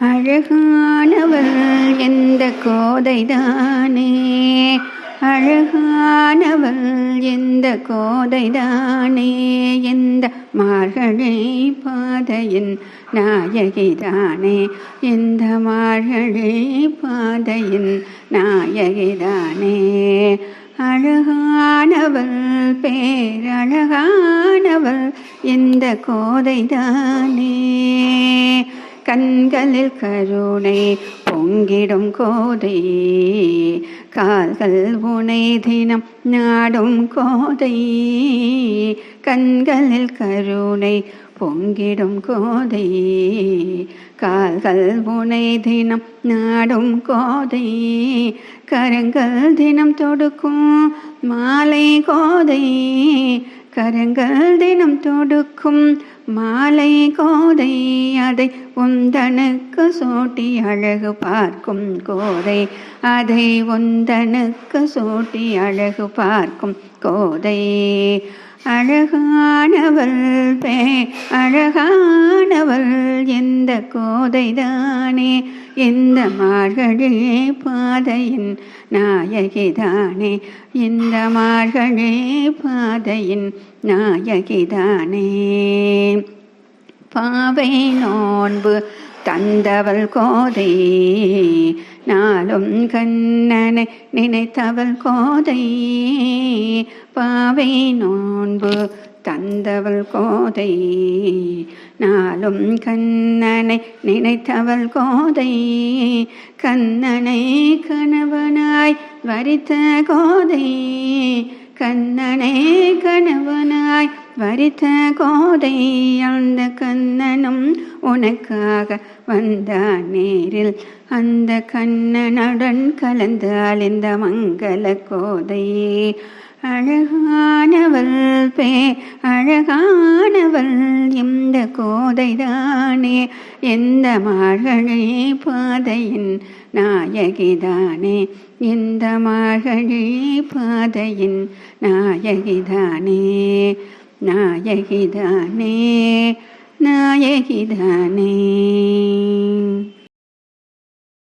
அழகானவள் எந்த கோதைதானே? அழகானவள் எந்த கோதைதானே? எந்த மார்கழை பாதையின் நாயகிதானே? எந்த மார்கழை பாதையின் நாயகிதானே? அழகானவள் பேரழகானவள் எந்த கோதைதானே? கண்களில் கருணை பொங்கிடும் கோதை கால்கள் உனை தினம் நாடும் கோதை கண்களில் கருணை பொங்கிடும் கோதை கால்கள் உனை தினம் நாடும் கோதை கரங்கள் தினம் தொடுக்கும் மாலை கோதை கரங்கள் தினம் தொடுக்கும் மாலை கோதை அதை உந்தனுக்கு சூட்டி அழகு பார்க்கும் கோதை. அதை உந்தனுக்கு சூட்டி அழகு பார்க்கும் கோதை. அழகானவள் பே அழகானவள் எந்த கோதைதானே? எந்த மார்கழி பாதையின் நாயகிதானே? எந்த மார்கழி பாதையின் நாயகிதானே? பாவை நோன்பு தந்தவள் கோதை நாளும் கண்ணனை நினைத்தவள் கோதை. பாவை நோன்பு தந்தவள் கோதை நாளும் கண்ணனை நினைத்தவள் கோதை. கண்ணனை கணவனாய் வரித்த கோதை கண்ணனை கணவனாய் வரித்த கோதை அந்த கண்ணனும் உனக்காக வந்த நேரில் அந்த கண்ணனுடன் கலந்தால் இந்த மங்கள கோதை அழகானவள் பே கோதைதானே? எந்த மார்கழி பாதையின் நாயகிதானே? எந்த மார்கழி பாதையின் நாயகிதானே? நாயகிதானே நாயகிதானே.